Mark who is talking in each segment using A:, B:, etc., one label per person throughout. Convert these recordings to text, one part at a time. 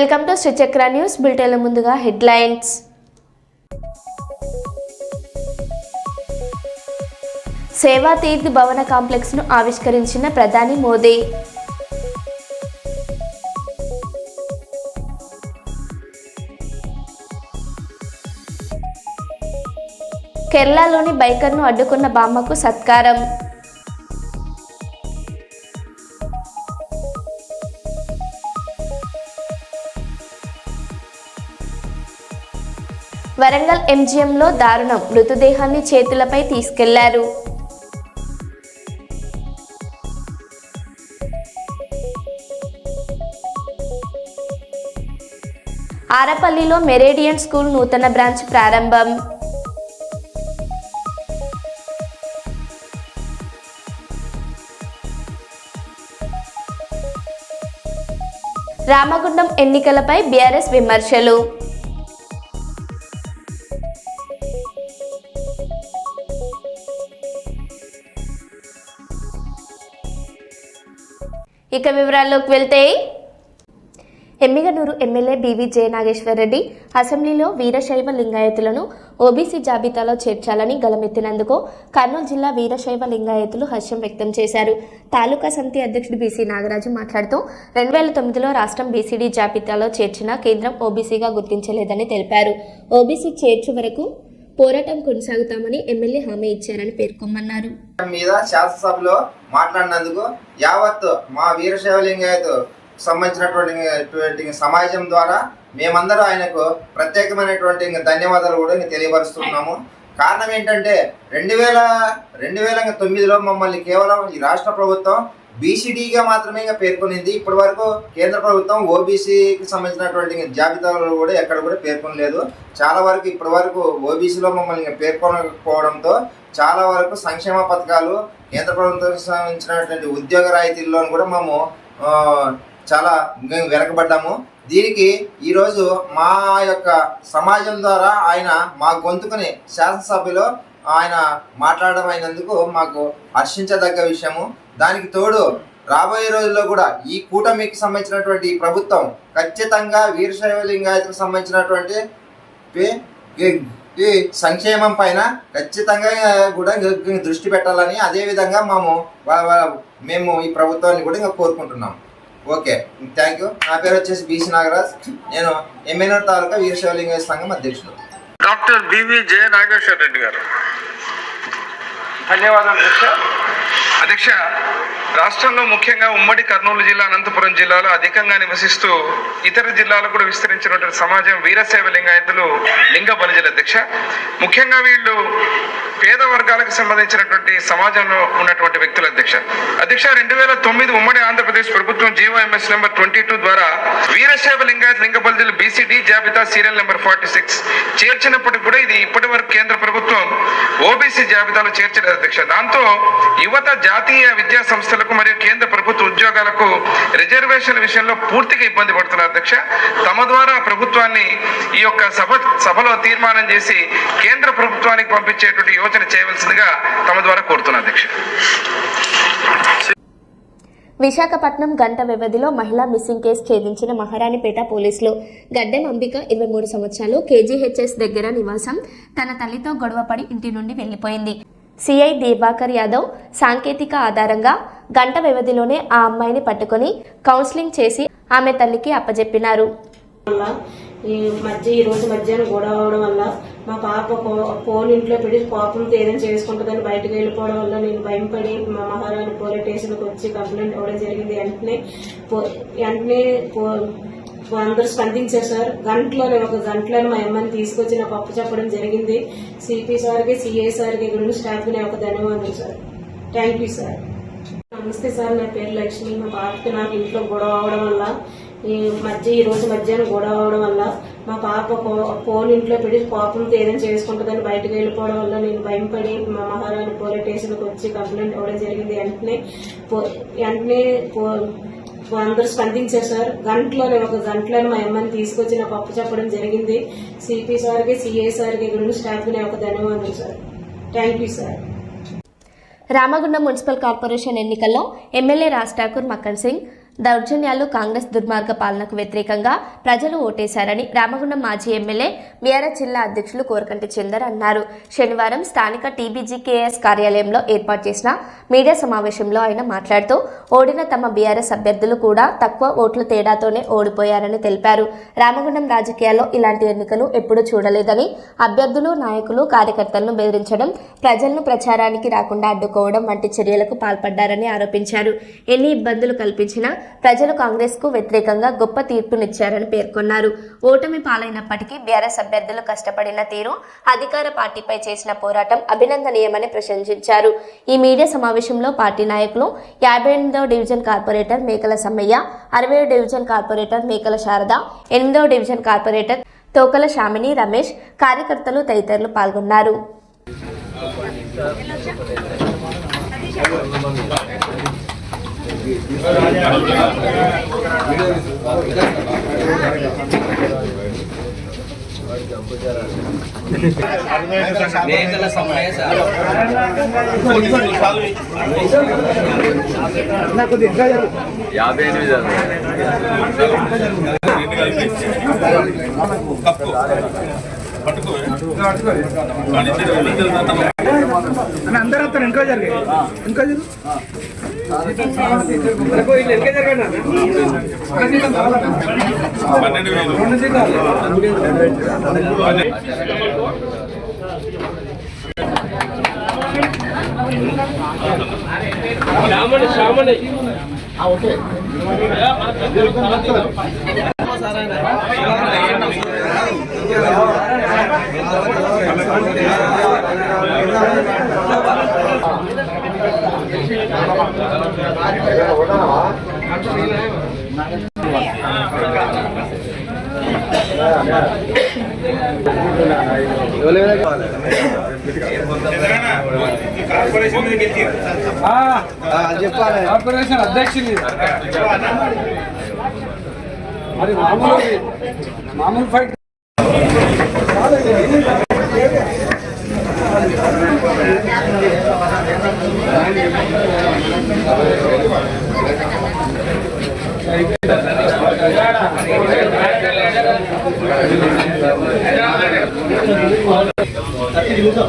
A: Welcome to Srichakra news బులెటిన్ల ముందుగా headlines. సేవా తీర్థ్ భవన కాంప్లెక్స్ను ఆవిష్కరించిన ప్రధాని మోదీ. కేరళలోని బైకర్ను అడ్డుకున్న బామ్మకు సత్కారం. వరంగల్ ఎంజీఎంలో దారుణం. మృతదేహాన్ని చేతులపై తీసుకెళ్ళారు. ఆరపల్లిలో మెరేడియన్ స్కూల్ నూతన బ్రాంచ్ ప్రారంభం. రామగుండం ఎన్నికలపై బీఆర్ఎస్ విమర్శలు. ఇక వివరాల్లోకి వెళ్తే ఎమ్మిగనూరు ఎమ్మెల్యే బీవీ జయ నాగేశ్వరరెడ్డి అసెంబ్లీలో వీరశైవ లింగాయతులను ఓబీసీ జాబితాలో చేర్చాలని గలమెత్తినందుకు కర్నూలు జిల్లా వీరశైవ లింగాయతులు హర్షం వ్యక్తం చేశారు. తాలూకా సమితి అధ్యక్షుడు బీసీ నాగరాజు మాట్లాడుతూ రెండు వేల తొమ్మిదిలో రాష్ట్రం బీసీడీ జాబితాలో చేర్చిన కేంద్రం ఓబీసీగా గుర్తించలేదని తెలిపారు. ఓబీసీ చేర్చు వరకు పోరాటం కొనసాగుతామని ఎమ్మెల్యే హామీ ఇచ్చారని పేర్కొన్నారు.
B: మీద శాసనసభలో మాట్లాడినందుకు యావత్ మా వీరశైవలింగాయత్ సంబంధించినటువంటి సమాజం ద్వారా మేమందరూ ఆయనకు ప్రత్యేకమైనటువంటి ధన్యవాదాలు కూడా తెలియపరుస్తున్నాము. కారణం ఏంటంటే రెండు వేల రెండు వేల తొమ్మిదిలో మమ్మల్ని కేవలం ఈ రాష్ట్ర ప్రభుత్వం బీసీడీగా మాత్రమే ఇంకా పేర్కొనింది. ఇప్పటి వరకు కేంద్ర ప్రభుత్వం ఓబీసీకి సంబంధించినటువంటి జాబితాలో కూడా ఎక్కడ కూడా పేర్కొనలేదు. చాలా వరకు ఇప్పటి వరకు ఓబీసీలో మమ్మల్ని పేర్కొనకపోవడంతో చాలా వరకు సంక్షేమ పథకాలు కేంద్ర ప్రభుత్వం సంబంధించినటువంటి ఉద్యోగ రాయితీల్లోనూ కూడా మేము చాలా మేము వెనకబడ్డాము. దీనికి ఈరోజు మా యొక్క సమాజం ద్వారా ఆయన మా గొంతుకుని శాసనసభలో ఆయన మాట్లాడమైనందుకు అయినందుకు మాకు హర్షించదగ్గ విషయము. దానికి తోడు రాబోయే రోజుల్లో కూడా ఈ కూటమికి సంబంధించినటువంటి ఈ ప్రభుత్వం ఖచ్చితంగా వీరశైవ లింగాయతకు సంబంధించినటువంటి ఈ- సంక్షేమం పైన ఖచ్చితంగా కూడా దృష్టి పెట్టాలని అదే విధంగా మేము మేము ఈ ప్రభుత్వాన్ని కూడా ఇంకా కోరుకుంటున్నాం. Okay thank you. నా పేరు వచ్చేసి బీసీ నాగరాజ్. నేను ఎమ్మెల్యే తాలూకా వీరశైవలింగ సంఘం అధ్యక్షుడు.
C: Doctor BV Jaya Nageswara Reddy garu. ధన్యవాదాలు అధ్యక్ష. అధ్యక్ష రాష్ట్రంలో ముఖ్యంగా ఉమ్మడి కర్నూలు జిల్లా అనంతపురం జిల్లాలో అధికంగా నివసిస్తూ ఇతర జిల్లాలకు కూడా విస్తరించినటువంటి సమాజం వీరశైవ లింగాయతులు లింగ బలిజల అధ్యక్ష. ముఖ్యంగా వీళ్ళు పేద వర్గాలకు సంబంధించినటువంటి సమాజంలో ఉన్నటువంటి వ్యక్తుల అధ్యక్ష. అధ్యక్ష రెండు వేల తొమ్మిది ఉమ్మడి ఆంధ్రప్రదేశ్ ప్రభుత్వం జీవోఎంఎస్ నెంబర్ ట్వంటీ టూ ద్వారా వీరశైవ లింగాయత్ లింగ బలిజల బీసీడీ జాబితా సీరియల్ నెంబర్ ఫార్టీ సిక్స్ చేర్చినప్పటికి కూడా ఇది ఇప్పటి వరకు కేంద్ర ప్రభుత్వం ఓబీసీ జాబితాలో చేర్చలేదు అధ్యక్ష. దాంతో యువత జాతీయ విద్యా సంస్థలకు మరియు కేంద్ర ప్రభుత్వ ఉద్యోగాలకు రిజర్వేషన్ విషయంలో పూర్తిగా ఇబ్బంది పడుతున్నారు అధ్యక్ష. తమ ద్వారా ప్రభుత్వాన్ని ఈ యొక్క సభ సభలో తీర్మానం చేసి కేంద్ర ప్రభుత్వానికి పంపించేటువంటి యోచన చేయవలసిందిగా తమ ద్వారా కోరుతున్నారు అధ్యక్ష.
A: విశాఖపట్నం గంట వ్యవధిలో మహిళా మిస్సింగ్ కేసు ఛేదించిన మహారాణిపేట పోలీసులు గడ్డెం అంబిక ఇరవై మూడు సంవత్సరాలు కేజీహెచ్ఎస్ దగ్గర నివాసం. తన తల్లితో గొడవపడి ఇంటి నుండి వెళ్ళిపోయింది సిఐ దివాకర్ యాదవ్ సాంకేతిక ఆధారంగా గంట వ్యవధిలోనే ఆ అమ్మాయిని పట్టుకొని కౌన్సిలింగ్ చేసి ఆమె తల్లికి అప్పజెప్పినారు.
D: ఈ మధ్య ఈ రోజు మధ్యాహ్నం గొడవ అవడం వల్ల మా పాప ఫోన్ ఇంట్లో పెట్టి కోపంతో ఏదైనా చేసుకుంటుందని బయటకు వెళ్ళిపోవడం వల్ల నేను భయపడి మా మహారాణి పోలీస్ స్టేషన్కి వచ్చి కంప్లైంట్ ఇవ్వడం జరిగింది. వెంటనే వెంటనే అందరూ స్పందించారు సార్ గంటలోనే ఒక గంటలోనే మా అమ్మని తీసుకొచ్చి నాకు అప్పు చెప్పడం జరిగింది. సిపి సార్కి సిఏ సార్కి రెండు స్టాఫ్కి నేను ఒక ధన్యవాదాలు సార్. థ్యాంక్ యూ సార్ నమస్తే సార్. నా పేరు లక్ష్మి. మా పాపకి నాకు ఇంట్లో గొడవ అవడం వల్ల ఈ మధ్య ఈ రోజు మధ్యాహ్నం గొడవ అవడం వల్ల మా పాప ఫోన్ ఇంట్లో పెట్టి కోపంతో ఏదైనా చేసుకుంటుందని బయటకు వెళ్ళిపోవడం వల్ల నేను భయపడి మా మహారాణి పోలీస్ స్టేషన్కి వచ్చి కంప్లైంట్ ఇవ్వడం జరిగింది. వెంటనే పో- వెంటనే పో- అందరూ స్పందించారు సార్ గంటలోనే ఒక గంటలోనే మా అమ్మని తీసుకొచ్చి నాకు అప్పు చెప్పడం జరిగింది. సిపి సార్కి సిఏ సార్కి రెండు స్టాఫ్కి నేను ఒక ధన్యవాదాలు sir. Thank you sir.
A: Ramagundam municipal corporation ఎన్నికల్లో ఎమ్మెల్యే రాజ్ ఠాకూర్ మక్కన్ సింగ్ దౌర్జన్యాలు కాంగ్రెస్ దుర్మార్గ పాలనకు వ్యతిరేకంగా ప్రజలు ఓటేశారని రామగుండం మాజీ ఎమ్మెల్యే బీఆర్ఎస్ జిల్లా అధ్యక్షులు కోరకంటి చందర్ అన్నారు. శనివారం స్థానిక టీబీజీకేఎస్ కార్యాలయంలో ఏర్పాటు చేసిన మీడియా సమావేశంలో ఆయన మాట్లాడుతూ ఓడిన తమ బీఆర్ఎస్ అభ్యర్థులు కూడా తక్కువ ఓట్ల తేడాతోనే ఓడిపోయారని తెలిపారు. రామగుండం రాజకీయాల్లో ఇలాంటి ఎన్నికలు ఎప్పుడూ చూడలేదని అభ్యర్థులు నాయకులు కార్యకర్తలను బెదిరించడం ప్రజలను ప్రచారానికి రాకుండా అడ్డుకోవడం వంటి చర్యలకు పాల్పడ్డారని ఆరోపించారు. ఎన్ని ఇబ్బందులు కల్పించినా ప్రజలు కాంగ్రెస్కు వ్యతిరేకంగా గొప్ప తీర్పునిచ్చారని పేర్కొన్నారు. ఓటమి పాలైనప్పటికీ బీఆర్ఎస్ అభ్యర్థులు కష్టపడిన తీరు అధికార పార్టీపై చేసిన పోరాటం అభినందనీయమని ప్రశంసించారు. ఈ మీడియా సమావేశంలో పార్టీ నాయకులు యాభై ఎనిమిదవ డివిజన్ కార్పొరేటర్ మేకల సమ్మయ్య అరవై డివిజన్ కార్పొరేటర్ మేకల శారద ఎనిమిదవ డివిజన్ కార్పొరేటర్ తోకల శామిని రమేష్ కార్యకర్తలు తదితరులు పాల్గొన్నారు.
E: మేకల సమయ యాభై ఎనిమిది కప్పు
F: అందరూ వస్తారు ఇంకా జరిగాయి ఇంకా జరుగు. చెప్పాలి కార్పొరేషన్ అధ్యక్షుని. మరి మామూలు మామూలు ఫైట్ నిమిషం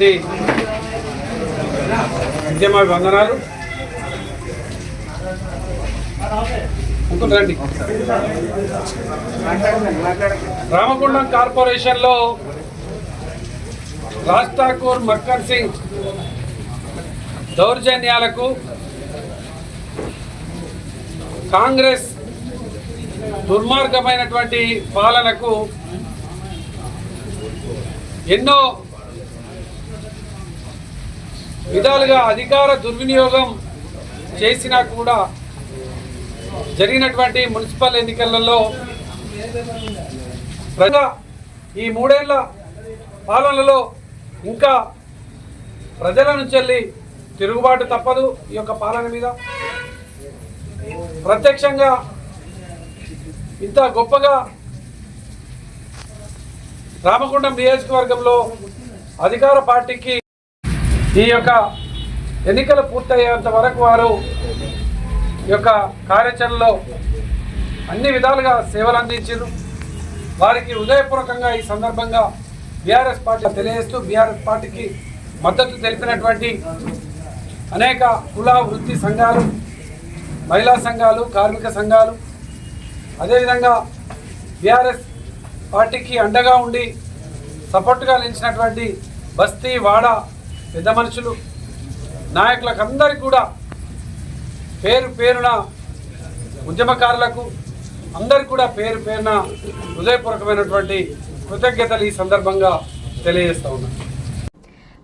F: హృదయపూర్వకమైనటువంటి ఉద్యమ వందనాలు రండి. రామగుండం కార్పొరేషన్లో రాజ్ ఠాకూర్ మక్కర్ సింగ్ దౌర్జన్యాలకు కాంగ్రెస్ దుర్మార్గమైనటువంటి పాలనకు ఎన్నో విధాలుగా అధికార దుర్వినియోగం చేసినా కూడా జరిగినటువంటి మున్సిపల్ ఎన్నికలలో ప్రజా ఈ మూడేళ్ళ పాలనలో ఇంకా ప్రజల నుంచి వెళ్ళి తిరుగుబాటు తప్పదు ఈ యొక్క పాలన మీద. ప్రత్యక్షంగా ఇంత గొప్పగా రామగుండం నియోజకవర్గంలో అధికార పార్టీకి ఈ యొక్క ఎన్నికలు పూర్తయ్యేంత వరకు వారు ఈ యొక్క కార్యాచరణలో అన్ని విధాలుగా సేవలు అందించారు వారికి హృదయపూర్వకంగా ఈ సందర్భంగా బీఆర్ఎస్ పార్టీ తెలియజేస్తూ బీఆర్ఎస్ పార్టీకి మద్దతు తెలిపినటువంటి అనేక కుల వృత్తి సంఘాలు మహిళా సంఘాలు కార్మిక సంఘాలు అదేవిధంగా బీఆర్ఎస్ పార్టీకి అండగా ఉండి సపోర్ట్గా నిలిచినటువంటి బస్తీ వాడ పెద్ద మనుషులు నాయకులకు అందరికీ కూడా పేరు పేరున ఉద్యమకారులకు అందరికీ కూడా పేరు పేరున హృదయపూర్వకమైనటువంటి కృతజ్ఞతలు ఈ సందర్భంగా తెలియజేస్తూ ఉన్నాను.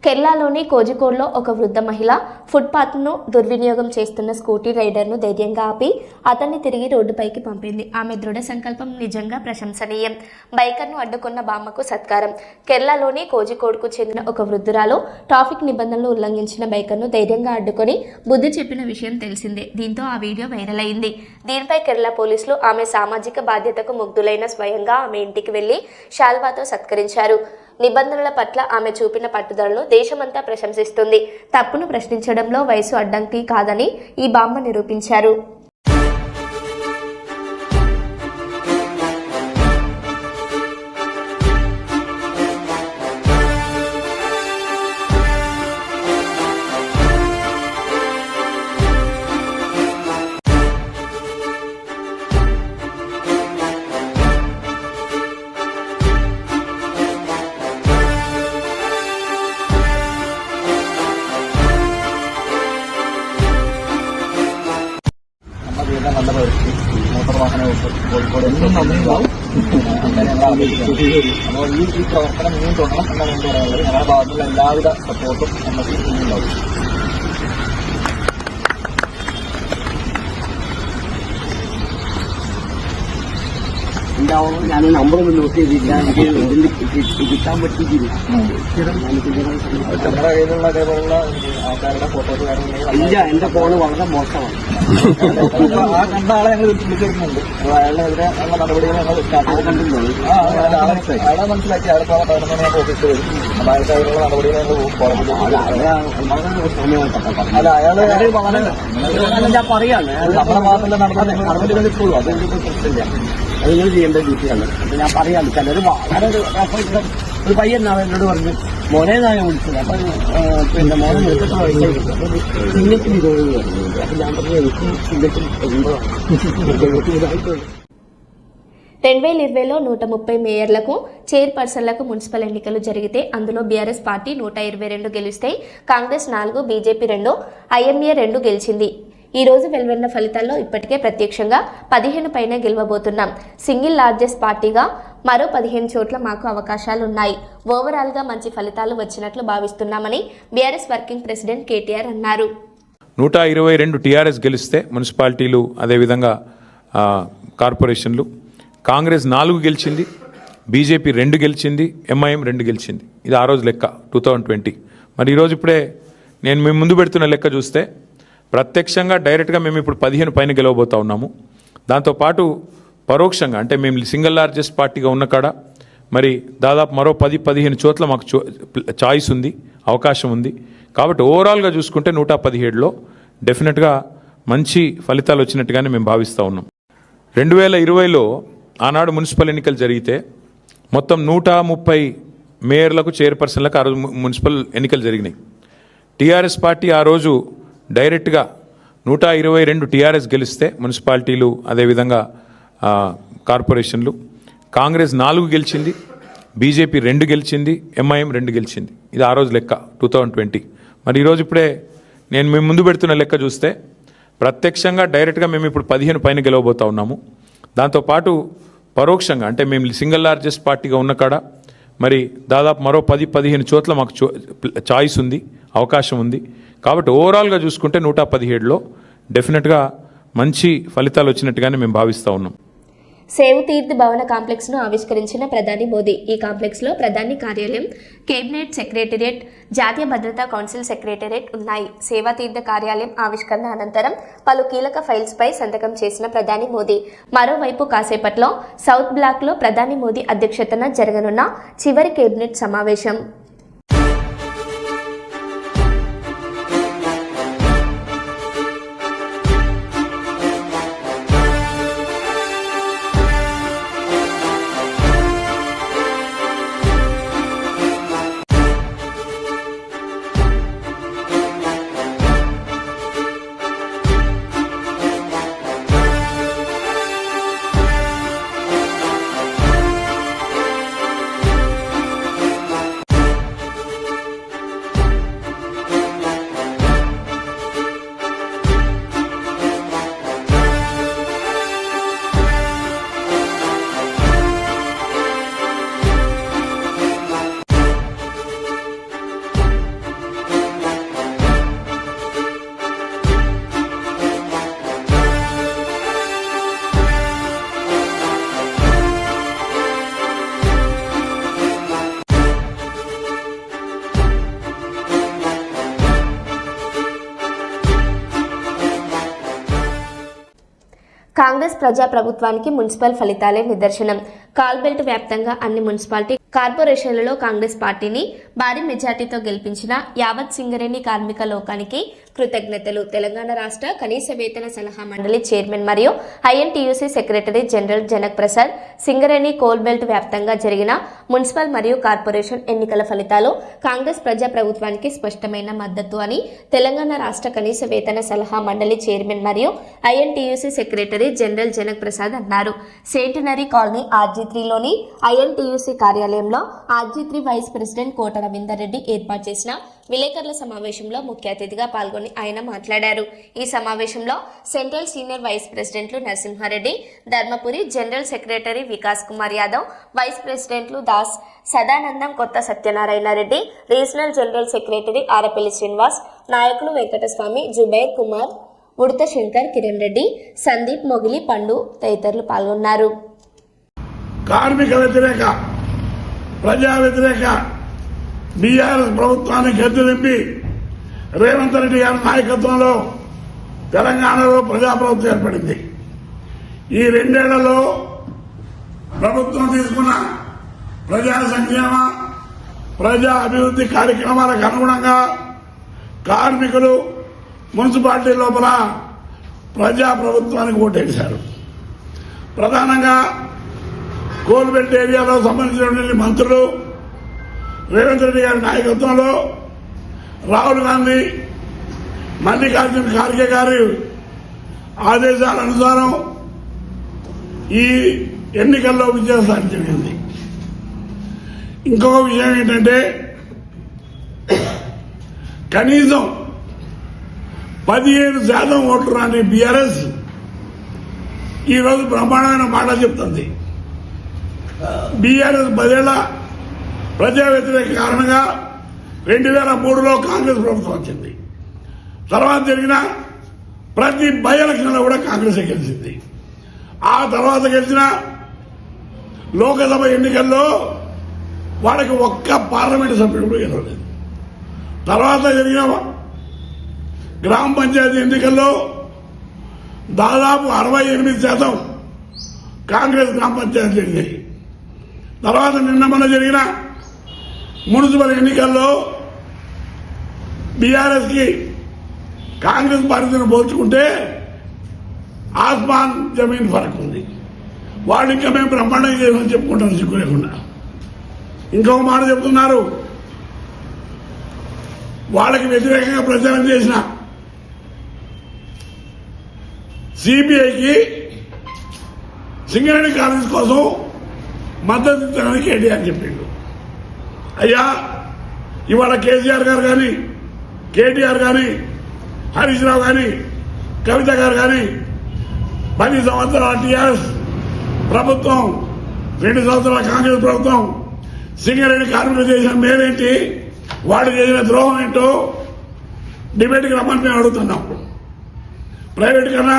A: కేరళలోని కోజికోడ్లో ఒక వృద్ధ మహిళ ఫుట్పాత్ను దుర్వినియోగం చేస్తున్న స్కూటీ రైడర్ను ధైర్యంగా ఆపి అతన్ని తిరిగి రోడ్డుపైకి పంపింది. ఆమె దృఢ సంకల్పం నిజంగా ప్రశంసనీయం. బైకర్ను అడ్డుకున్న బామ్మకు సత్కారం. కేరళలోని కోజికోడ్కు చెందిన ఒక వృద్ధురాలు ట్రాఫిక్ నిబంధనలు ఉల్లంఘించిన బైకర్ను ధైర్యంగా అడ్డుకొని బుద్ధి చెప్పిన విషయం తెలిసిందే. దీంతో ఆ వీడియో వైరల్ అయింది. దీనిపై కేరళ పోలీసులు ఆమె సామాజిక బాధ్యతకు ముగ్ధులైన స్వయంగా ఆమె ఇంటికి వెళ్ళి శాల్వాతో సత్కరించారు. నిబంధనల పట్ల ఆమె చూపిన పట్టుదలను దేశమంతా ప్రశంసిస్తుంది. తప్పును ప్రశ్నించడంలో వయసు అడ్డంకి కాదని ఈ బామ్మ నిరూపించారు.
E: അപ്പോൾ ഈ ഈ പ്രവർത്തനം ഇനിയും തുടരണം എന്നാണ് എനിക്ക് പറയാനുള്ളത് ഞങ്ങളുടെ ഭാഗത്തുള്ള എല്ലാവിധ സപ്പോർട്ടും
G: ഞാൻ നമ്പറൊന്നും നോട്ട് ചെയ്തില്ല എനിക്ക് ഇതിന്റെ കിട്ടാൻ പറ്റിയിട്ടില്ല. ഇല്ല എന്റെ ഫോണ് വളരെ മോശമാണ്.
E: ആ കണ്ട ആളെ ഞങ്ങൾ വിളിച്ചിട്ടുണ്ട് നടപടികൾ ഞങ്ങൾ
G: അയാൾ വളരെ ഞാൻ പറയാണ്
E: നമ്മുടെ മാത്രമല്ല
G: നടപടികൾ ഇപ്പോഴും അത് പ്രശ്നമില്ല അത് നിങ്ങൾ ചെയ്യേണ്ട ഡ്യൂട്ടിയാണ് അപ്പൊ ഞാൻ പറയാം ചിലർ വളരെ ഒരു effort- ഒരു പയ്യൻ നാളെ എന്നോട് പറഞ്ഞു മോനെ നായ വിളിച്ചത് അപ്പൊ ആ, പിന്നെ മോനെ നിർത്തിട്ട് വയസ്സായി അപ്പൊ ചിങ്ങത്തിൽ ഇരുപത് പറഞ്ഞു അപ്പൊ ഞാൻ പറഞ്ഞു എനിക്ക് ചിങ്ങത്തിൽ എൺപതാണ് ഇതായിട്ടുള്ളൂ
A: రెండు వేల ఇరవైలో నూట ముప్పై మేయర్లకు చైర్పర్సన్లకు మున్సిపల్ ఎన్నికలు జరిగితే అందులో బీఆర్ఎస్ పార్టీ నూట ఇరవై రెండు గెలిస్తే కాంగ్రెస్ నాలుగు బీజేపీ రెండు ఐఎంఏ రెండు గెలిచింది ఈ రోజు వెలువడిన ఫలితాల్లో ఇప్పటికే ప్రత్యక్షంగా పదిహేను పైన గెలవబోతున్నాం. సింగిల్ లార్జెస్ట్ పార్టీగా మరో పదిహేను చోట్ల మాకు అవకాశాలున్నాయి. ఓవరాల్గా మంచి ఫలితాలు వచ్చినట్లు భావిస్తున్నామని బీఆర్ఎస్ వర్కింగ్ ప్రెసిడెంట్ కేటీఆర్ అన్నారు.
H: నూట ఇరవై రెండు టీఆర్ఎస్ గెలిస్తే మున్సిపాలిటీలు అదేవిధంగా కార్పొరేషన్లు. కాంగ్రెస్ నాలుగు గెలిచింది బీజేపీ రెండు గెలిచింది ఎంఐఎం రెండు గెలిచింది. ఇది ఆ రోజు లెక్క టూ థౌజండ్ ట్వంటీ. మరి ఈరోజు ఇప్పుడే నేను మేము ముందు పెడుతున్న లెక్క చూస్తే ప్రత్యక్షంగా డైరెక్ట్గా మేము ఇప్పుడు పదిహేను పైన గెలవబోతా ఉన్నాము. దాంతోపాటు పరోక్షంగా అంటే మేము సింగిల్ లార్జెస్ట్ పార్టీగా ఉన్న కాడ మరి దాదాపు మరో పది పదిహేను చోట్ల మాకు చో చాయిస్ ఉంది అవకాశం ఉంది. కాబట్టి ఓవరాల్గా చూసుకుంటే నూట పదిహేడులో డెఫినెట్గా మంచి ఫలితాలు వచ్చినట్టుగానే మేము భావిస్తూ ఉన్నాం. రెండు వేల ఇరవైలో ఆనాడు మున్సిపల్ ఎన్నికలు జరిగితే మొత్తం నూట ముప్పై మేయర్లకు చైర్పర్సన్లకు ఆ రోజు మున్సిపల్ ఎన్నికలు జరిగినాయి. టీఆర్ఎస్ పార్టీ ఆ రోజు డైరెక్ట్గా నూట ఇరవై రెండు టీఆర్ఎస్ గెలిస్తే మున్సిపాలిటీలు అదేవిధంగా కార్పొరేషన్లు. కాంగ్రెస్ నాలుగు గెలిచింది బీజేపీ రెండు గెలిచింది ఎంఐఎం రెండు గెలిచింది. ఇది ఆ రోజు లెక్క టూ థౌజండ్ ట్వంటీ. మరి ఈరోజు ఇప్పుడే నేను మేము ముందు పెడుతున్న లెక్క చూస్తే ప్రత్యక్షంగా డైరెక్ట్గా మేము ఇప్పుడు పదిహేను పైన గెలవబోతా ఉన్నాము. దాంతోపాటు పరోక్షంగా అంటే మేము సింగిల్ లార్జెస్ట్ పార్టీగా ఉన్న కాడ మరి దాదాపు మరో పది పదిహేను చోట్ల మాకు చో చాయిస్ ఉంది అవకాశం ఉంది. కాబట్టి ఓవరాల్గా చూసుకుంటే నూట పదిహేడులో డెఫినెట్గా మంచి ఫలితాలు వచ్చినట్టుగానే మేము భావిస్తూ ఉన్నాం.
A: సేవ్ తీర్థ్ భవన కాంప్లెక్స్ను ఆవిష్కరించిన ప్రధాని మోదీ. ఈ కాంప్లెక్స్లో ప్రధాని కార్యాలయం కేబినెట్ సెక్రటేరియట్ జాతీయ భద్రతా కౌన్సిల్ సెక్రటేరియట్ ఉన్నాయి. సేవా తీర్థ కార్యాలయం ఆవిష్కరణ అనంతరం పలు కీలక ఫైల్స్ పై సంతకం చేసిన ప్రధాని మోదీ. మరోవైపు కాసేపట్లో సౌత్ బ్లాక్లో ప్రధాని మోదీ అధ్యక్షతన జరగనున్న చివరి కేబినెట్ సమావేశం. కాంగ్రెస్ ప్రజా ప్రభుత్వానికి మున్సిపల్ ఫలితాలే నిదర్శనం. కాల్బెల్ట్ వ్యాప్తంగా అన్ని మున్సిపాలిటీ కార్పొరేషన్లలో కాంగ్రెస్ పార్టీని భారీ మెజార్టీతో గెలిపించిన యావత్ సింగరేణి కార్మిక లోకానికి కృతజ్ఞతలు. తెలంగాణ రాష్ట్ర కనీస వేతన సలహా మండలి చైర్మన్ మరియు INTUC secretary general Janak Prasad Singareni coal belt వ్యాప్తంగా జరిగిన మున్సిపల్ మరియు కార్పొరేషన్ ఎన్నికల ఫలితాలు కాంగ్రెస్ ప్రజా ప్రభుత్వానికి స్పష్టమైన మద్దతు అని తెలంగాణ రాష్ట్ర కనీస వేతన సలహా మండలి చైర్మన్ మరియు INTUC secretary general Janak Prasad అన్నారు. సేంటినరీ కాలనీ ఆర్జీ త్రీలోని ఐఎన్టీయూసీ కార్యాలయంలో RG three vice president Kota Ravinder Reddy ఏర్పాటు చేసిన విలేకరుల సమావేశంలో ముఖ్య అతిథిగా పాల్గొని ఆయన మాట్లాడారు. ఈ సమావేశంలో సెంట్రల్ సీనియర్ వైస్ ప్రెసిడెంట్లు Narasimhareddy Dharmapuri general secretary Vikas Kumar Yadav vice ప్రెసిడెంట్లు Das Sadanandam Kotha Satyanarayana Reddy regional general secretary Arapalli Srinivas నాయకులు వెంకటస్వామి జుబైర్ కుమార్ ఉడత శంకర్ కిరణ్ రెడ్డి సందీప్ మొగిలి పండు తదితరులు పాల్గొన్నారు.
I: కార్మిక వ్యతిరేక ప్రజా వ్యతిరేక బీఆర్ఎస్ ప్రభుత్వాన్ని గద్దెదింపి రేవంత్ రెడ్డి గారి నాయకత్వంలో తెలంగాణలో ప్రజాప్రభుత్వం ఏర్పడింది. ఈ రెండేళ్ళలో ప్రభుత్వం తీసుకున్న ప్రజా సంక్షేమ ప్రజా అభివృద్ధి కార్యక్రమాలకు అనుగుణంగా కార్మికులు మున్సిపాలిటీ లోపల ప్రజా ప్రభుత్వానికి ఓటేశారు. ప్రధానంగా కోల్బెల్ట్ ఏరియాలో సంబంధించినటువంటి మంత్రులు రేవంత్ రెడ్డి గారి నాయకత్వంలో రాహుల్ గాంధీ మల్లికార్జున ఖార్గే గారి ఆదేశాల అనుసారం ఈ ఎన్నికల్లో విజయం జరిగింది ఇంకొక విషయం ఏంటంటే కనీసం పదిహేను శాతం ఓట్లు రాని బీఆర్ఎస్ ఈరోజు బ్రహ్మాండమైన మాట చెప్తుంది. బీఆర్ఎస్ పదేళ్ళ ప్రజా వ్యతిరేక కారణంగా రెండు వేల మూడులో కాంగ్రెస్ ప్రభుత్వం వచ్చింది. తర్వాత జరిగిన ప్రతి బై ఎలక్షన్లో కూడా కాంగ్రెస్ గెలిచింది. ఆ తర్వాత గెలిచిన లోకసభ ఎన్నికల్లో వాళ్ళకి ఒక్క పార్లమెంటు సభ్యుడు కూడా గెలవలేదు. తర్వాత జరిగిన గ్రామ పంచాయతీ ఎన్నికల్లో దాదాపు అరవై ఎనిమిది శాతం కాంగ్రెస్ గ్రామ పంచాయతీ తర్వాత నిన్న మొన్న జరిగిన మున్సిపల్ ఎన్నికల్లో బీఆర్ఎస్కి కాంగ్రెస్ పార్టీని పోల్చుకుంటే ఆస్మాన్ జమీన్ ఫరక్ ఉంది. వాళ్ళు ఇంకా మేము బ్రహ్మాండంగా చేయమని చెప్పుకుంటాం సిగ్గు లేకుండా. ఇంకొక మాట చెప్తున్నారు. వాళ్ళకి వ్యతిరేకంగా ప్రచారం చేసిన సిబిఐకి సింగరేణి కాలేజ్ కోసం మద్దతు ఇస్తానని కేటీఆర్ చెప్పిండు. అయ్యా ఇవాళ కేసీఆర్ గారు కానీ కేటీఆర్ కానీ హరీష్ రావు కానీ కవిత గారు కానీ పది సంవత్సరాల టీఆర్ఎస్ ప్రభుత్వం రెండు సంవత్సరాల కాంగ్రెస్ ప్రభుత్వం సింగరేణి కార్మికులు చేసిన మేలేంటి వాళ్ళు చేసిన ద్రోహం ఏంటో డిబేట్కి రమ్మని మేము అడుగుతున్నాం. ప్రైవేట్ కన్నా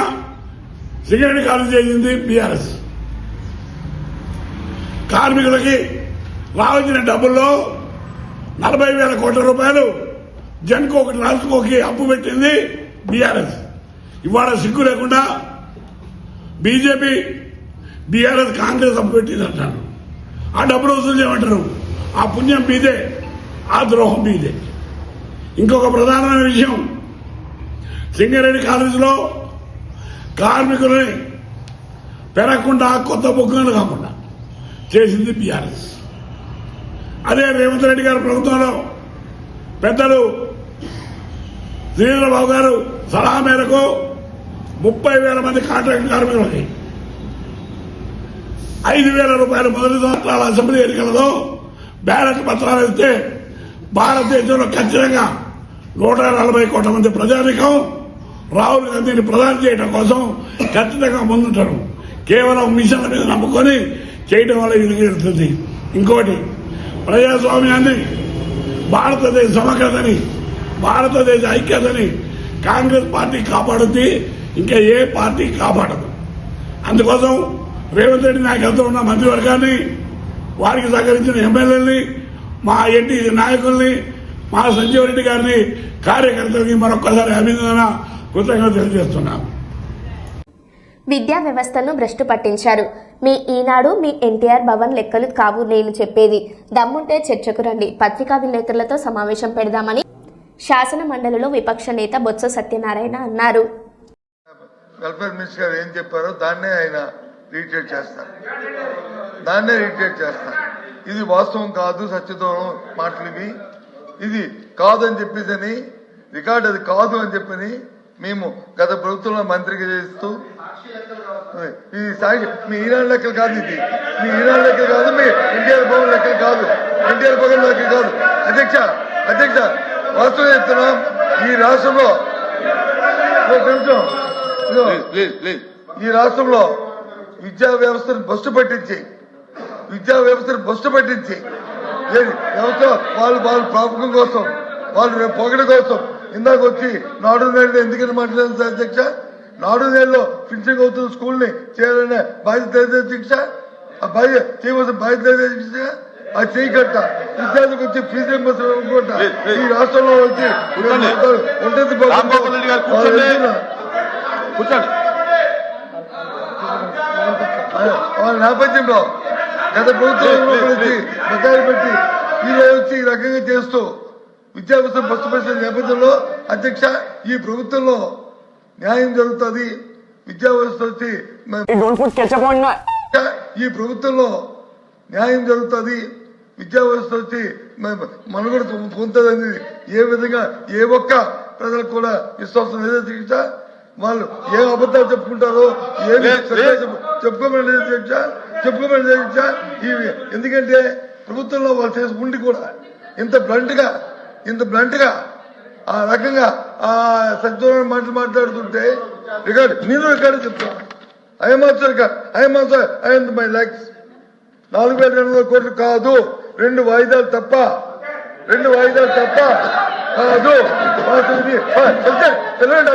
I: సింగరేణి కాలేజ్ చేసింది బీఆర్ఎస్. కార్మికులకి రావాల్సిన డబ్బుల్లో నలభై వేల కోట్ల రూపాయలు జన్కోకి రాసుకోకి అప్పు పెట్టింది బీఆర్ఎస్. ఇవాళ సిగ్గు లేకుండా బీజేపీ బీఆర్ఎస్ కాంగ్రెస్ అప్పు పెట్టింది అంటారు. ఆ డబ్బులు వసూలు చేయమంటారు. ఆ పుణ్యం మీదే ఆ ద్రోహం మీదే ఇంకొక ప్రధానమైన విషయం సింగరేణి కాలేజీలో కార్మికులని పెరగకుండా కొత్త బుగ్గలు కాకుండా చేసింది బీఆర్ఎస్. అదే రేవంత్ రెడ్డి గారి ప్రభుత్వంలో పెద్దలు శ్రీధరబాబు గారు సలహా మేరకు ముప్పై వేల మంది కాంట్రాక్ట్ కార్మికులకి ఐదు వేల రూపాయలు మొదటి సంవత్సరాల అసెంబ్లీ ఎన్నికలలో బ్యాలెట్ పత్రాలు ఇస్తే భారతదేశంలో ఖచ్చితంగా నూట నలభై కోట్ల మంది ప్రజానికం రాహుల్ గాంధీని ప్రధాని చేయడం కోసం ఖచ్చితంగా ముందుంటారు. కేవలం మిషన్ల మీద నమ్ముకొని చేయడం వల్ల ఇది జరుగుతుంది ఇంకోటి ప్రజాస్వామ్యాన్ని భారతదేశ సమగ్రతని భారతదేశ ఐక్యతని కాంగ్రెస్ పార్టీ కాపాడుద్ది ఇంకా ఏ పార్టీ కాపాడదు. అందుకోసం రేవంత్ రెడ్డి నాయకత్వం ఉన్న మంత్రివర్గాన్ని వారికి సహకరించిన ఎమ్మెల్యేని మా ఎన్టీ నాయకుల్ని మా సంజీవ్ రెడ్డి గారిని కార్యకర్తలకి మరొక్కసారి అభినందన కృతజ్ఞత తెలియజేస్తున్నాము
A: విద్యా వ్యవస్థను భ్రష్టు పట్టించారు. మీ ఈనాడు మీ ఎన్టీఆర్ భవన్ లెక్కలు కావు నేను చెప్పేది. దమ్ముంటే చర్చకు రండి. పత్రికా విలేకరులతో సమావేశం పెడదామని శాసన మండలిలో విపక్ష నేత బొత్స సత్యనారాయణ అన్నారు.
J: వెల్ఫేర్ మినిస్టర్ గారు ఏం చెప్పారో దాన్నే ఆయన రీట్రేట్ చేస్తారు. దాన్నే రీట్రేట్ చేస్తారు. ఇది వాస్తవం కాదు సత్యదూరం మాటలు ఇవి. ఇది కాదు అని చెప్పేసి రికార్డ్ అది కాదు అని చెప్పని మేము గత ప్రభుత్వంలో మంత్రికి చేస్తూ ఇది సాగి మీ ఈనాడు లెక్కలు కాదు ఇది మీ ఈనాడు లెక్కలు కాదు మీ ఎన్టీఆర్ భవన్ లెక్కలు కాదు. ఎన్టీఆర్ భవన్ లెక్కలు కాదు. అధ్యక్ష అధ్యక్ష వాస్తవం చెప్తున్నాం. ఈ రాష్ట్రంలో. ఈ రాష్ట్రంలో విద్యా వ్యవస్థను బస్సు పట్టించి విద్యా వ్యవస్థను బస్సు పట్టించి వ్యవస్థ వాళ్ళు వాళ్ళ ప్రాపకం కోసం వాళ్ళు పొగడ కోసం ఇందాక వచ్చి నాడు నేడు ఎందుకని మాట్లాడారు సార్ అధ్యక్ష? నాడు నేడులో ఫినిషింగ్ అవుతున్న స్కూల్ని చేయాలనే బాధ్యత అధ్యక్ష ఆ బాధ్యత చేయవలసిన బాధ్యత అధ్యక్ష అది చేయకట్ట విద్యార్థికి వచ్చి ఫీజు రింబర్స్మెంట్ అనుకుంటా ఈ రాష్ట్రంలో వచ్చి ఉంటుంది
E: కూర్చోండి.
J: వాళ్ళ నేపథ్యంలో గత ప్రభుత్వంలో వచ్చి బకాయిలు పెట్టి ఈ రోజు వచ్చి ఈ రకంగా చేస్తూ విద్యా వ్యవస్థ బస్సు నేపథ్యంలో అధ్యక్ష ఈ ప్రభుత్వంలో న్యాయం జరుగుతుంది విద్యా వ్యవస్థ వచ్చి మ-
G: డోంట్ పుట్ కెచప్ ఆన్
J: ఈ ప్రభుత్వంలో న్యాయం జరుగుతుంది విద్యా వ్యవస్థ వచ్చి మనుగడ పొందుతుంది. ఏ విధంగా ఏ ఒక్క ప్రజలకు కూడా విశ్వాసం లేదో అధ్యక్ష వాళ్ళు ఏ అబద్ధాలు చెప్పుకుంటారో. చెప్పు- చెప్పుకోమని అధ్యక్ష చెప్పుకోమని అధ్యక్ష ఇవి ఎందుకంటే ప్రభుత్వంలో వాళ్ళు చేసి ఉండి కూడా ఇంత బ్లంట్గా ఇంత బ్లంట్గా ఆ రకంగా ఆ సత్యనారాయణ మాటలు మాట్లాడుతుంటే రికార్డ్ నేను రికార్డు చెప్తాను I'm also record? I'm also I'm my likes? నాలుగు వేల రెండు వందల కోట్లు కాదు రెండు వాయిదాలు తప్ప రెండు వాయిదాలు తప్ప కాదు. వాస్తవం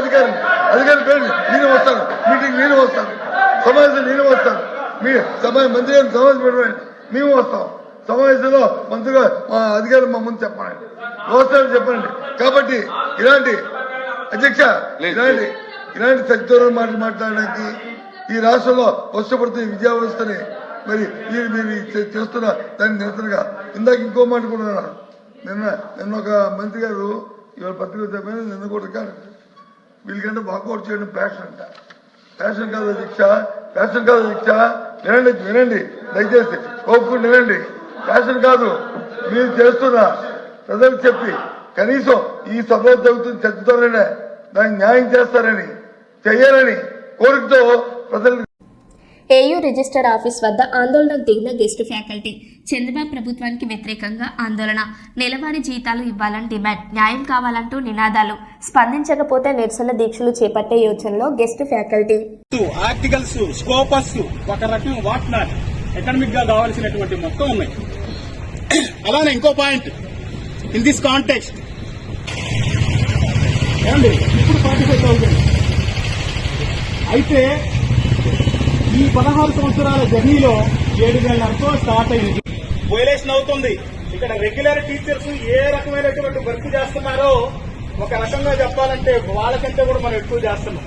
J: అధికారి అధికారి పేరు నేను వస్తాను. మీటింగ్ నేను వస్తాను. సమాజం నేను వస్తాను. మీ సమాజం మంత్రి సమాజం పెట్టండి మేము వస్తాం. సమావేశంలో మంత్రిగా మా అధికారులు మా ముందు చెప్పండి వస్తారని చెప్పండి. కాబట్టి ఇలాంటి అధ్యక్ష ఇలాంటి ఇలాంటి సత్యదూరం మాటలు మాట్లాడడానికి ఈ రాష్ట్రంలో కష్టపడుతున్న విద్యా వ్యవస్థని మరి మీరు మీరు చేస్తున్న దాన్ని నిరసనగా ఇందాక ఇంకో మాట కూడా నిన్న నిన్న ఒక మంత్రి గారు ఇవాళ పత్రిక చెప్పాను నిన్న కూడా రికార్డు. వీళ్ళకంటే వాకౌట్ చేయడం ప్యాషన్ అంట. ప్యాషన్ కాదు దీక్ష ప్యాషన్ కాదు దీక్ష వినండి వినండి. దయచేసి కోపుకుని వినండి. ప్యాషన్ కాదు మీరు చేస్తున్న ప్రజలకు చెప్పి కనీసం ఈ సభలో జరుగుతున్న చర్చతోనే దానికి న్యాయం చేస్తారని చెయ్యాలని కోరికతో ప్రజలు
A: ఏయూ రిజిస్టర్ ఆఫీస్ వద్ద ఆందోళనకు దిగిన గెస్ట్ ఫ్యాకల్టీ. చంద్రబాబు ప్రభుత్వానికి వ్యతిరేకంగా ఆందోళన. నెలవారీ జీతాలు ఇవ్వాలని డిమాండ్. న్యాయం కావాలంటూ నినాదాలు. స్పందించకపోతే నిరసన దీక్షలు చేపట్టే యోచనలో గెస్ట్ ఫ్యాకల్టీ.
K: ఆర్టికల్స్ స్కోపస్ ఒక రకం వాట్ నాట్ ఎకనమిక్గా కావాల్సినటువంటి మొత్తం ఉన్నాయి. అలానే ఇంకో పాయింట్. ఇన్ దిస్ కాంటెక్స్ట్ ఏమండి? ఇప్పుడు ఫార్టీ ఫైవ్ థౌసండ్ అయితే ఈ పదహారు సంవత్సరాల జర్నీలో ఏడు వేలతో స్టార్ట్ అయింది. వైలేషన్ అవుతుంది. ఇక్కడ రెగ్యులర్ టీచర్స్ ఏ రకమైనటువంటి వర్క్ చేస్తున్నారో ఒక రకంగా చెప్పాలంటే వాళ్ళకంటే కూడా మనం ఎక్కువ చేస్తున్నాం.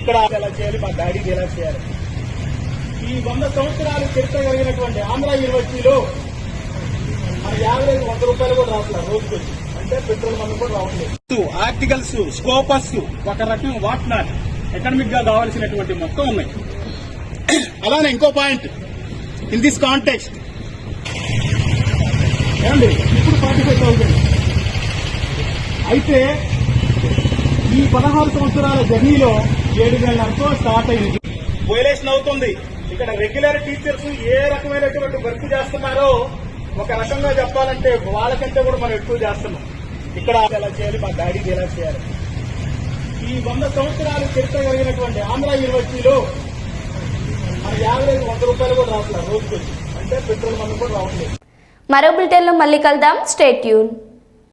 K: ఇక్కడ ఎలా చేయాలి మా డాడీకి ఎలా చేయాలి? ఈ వంద సంవత్సరాలు చరిత్ర కలిగినటువంటి ఆంధ్ర యూనివర్సిటీలో మన యావరేజ్ వంద రూపాయలు కూడా రావట్లేదు రోజుకి. వచ్చి అంటే పెట్రోల్ మనం కూడా రావట్లేదు. ఆర్టికల్స్ స్కోపస్ ఒక రకం వాట్ నాట్ ఎకనమిక్గా కావాల్సినటువంటి మొత్తం ఉన్నాయి. అలానే ఇంకో పాయింట్ ఇన్ దిస్ కాంటెక్స్ట్. ఏమండి? ఇప్పుడు ఫార్టీ ఫైవ్ థౌసండ్ అయితే ఈ పదహారు సంవత్సరాల జర్నీలో ఏడు వేలతో స్టార్ట్ అయింది వైలేషన్ అవుతుంది. ఇక్కడ రెగ్యులర్ టీచర్స్ ఏ రకమైనటువంటి వర్క్ చేస్తున్నారో ఒక రకంగా చెప్పాలంటే వాళ్ళకంటే కూడా మనం ఎక్కువ చేస్తున్నాం. ఇక్కడ ఎలా చేయాలి మా డాడీ ఎలా చేయాలి. ఈ వంద సంవత్సరాలు చరిత్ర కలిగినటువంటి ఆంధ్ర యూనివర్సిటీలో మన యావరేజ్ వంద రూపాయలు కూడా రావట్లేదు రోజుకి అంటే పెట్రోల్ మనం కూడా రావట్లేదు.
A: మరో లో మళ్ళీ కలుద్దాం. State tune